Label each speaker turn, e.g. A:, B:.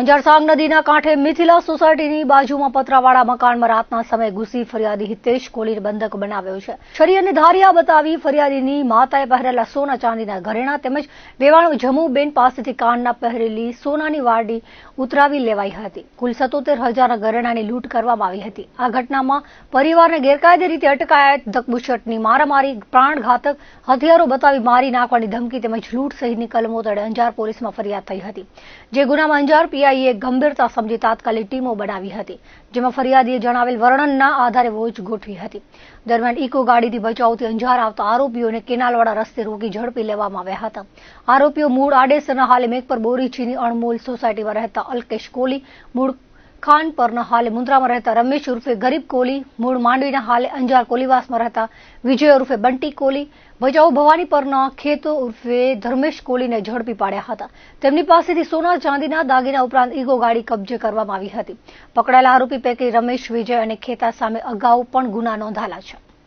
A: અંજાર સાંગ નદીના કાંઠે મિથિલા સોસાયટીની બાજુમાં પતરાવાળા મકાનમાં રાતના સમયે ઘૂસી ફરિયાદી હિતેશ કોહલીને બંધક બનાવ્યો છે. છરી ધારિયા બતાવી ફરિયાદીની માતાએ પહેરેલા સોના ચાંદીના ઘરેણા તેમજ વેવાણ જમુબેન પાસેથી કાનના પહેરેલી સોનાની વાડી ઉતરાવી લેવાઈ હતી. કુલ સત્તોતેર હજારના ઘરેણાની લૂંટ કરવામાં આવી હતી. આ ઘટનામાં પરિવારને ગેરકાયદે રીતે અટકાયત ધકબુશટની મારામારી, પ્રાણઘાતક હથિયારો બતાવી મારી નાખવાની ધમકી તેમજ લૂંટ સહિતની કલમો તળે અંજાર પોલીસમાં ફરિયાદ થઈ હતી. જે ગુનામાં અંજાર પીઆઈએ ગંભીરતા સમજી તાત્કાલિક ટીમો બનાવી હતી, જેમાં ફરિયાદીએ જણાવેલ વર્ણનના આધારે વોચ ગોઠવી હતી. દરમિયાન ઇકો ગાડીથી બચાવથી અંજાર આવતા આરોપીઓને કેનાલવાળા રસ્તે રોકી ઝડપી લેવામાં આવ્યા હતા. આરોપીઓ મૂળ આડેસરના હાલે મેઘપર બોરીચીની અણમોલ સોસાયટીમાં રહેતા અલ્કેશ કોહલી મૂળ ખાનપરના હાલે મુન્દ્રામાં રહેતા રમેશ ઉર્ફે ગરીબ કોલી મૂળ માંડવીના હાલે અંજાર કોલીવાસમાં રહેતા વિજય ઉર્ફે બંટી કોલી ભજાઉ ભવાની પરના ખેતો ઉર્ફે ધર્મેશ કોલીને ઝડપી પાડ્યા હતા. તેમની પાસેથી સોના, ચાંદીના દાગીના ઉપરાંત ઈગો ગાડી કબજે કરવામાં આવી હતી. પકડાયેલા આરોપી પૈકી રમેશ, વિજય અને ખેતા સામે અગાઉ પણ ગુના નોંધાયેલા છે.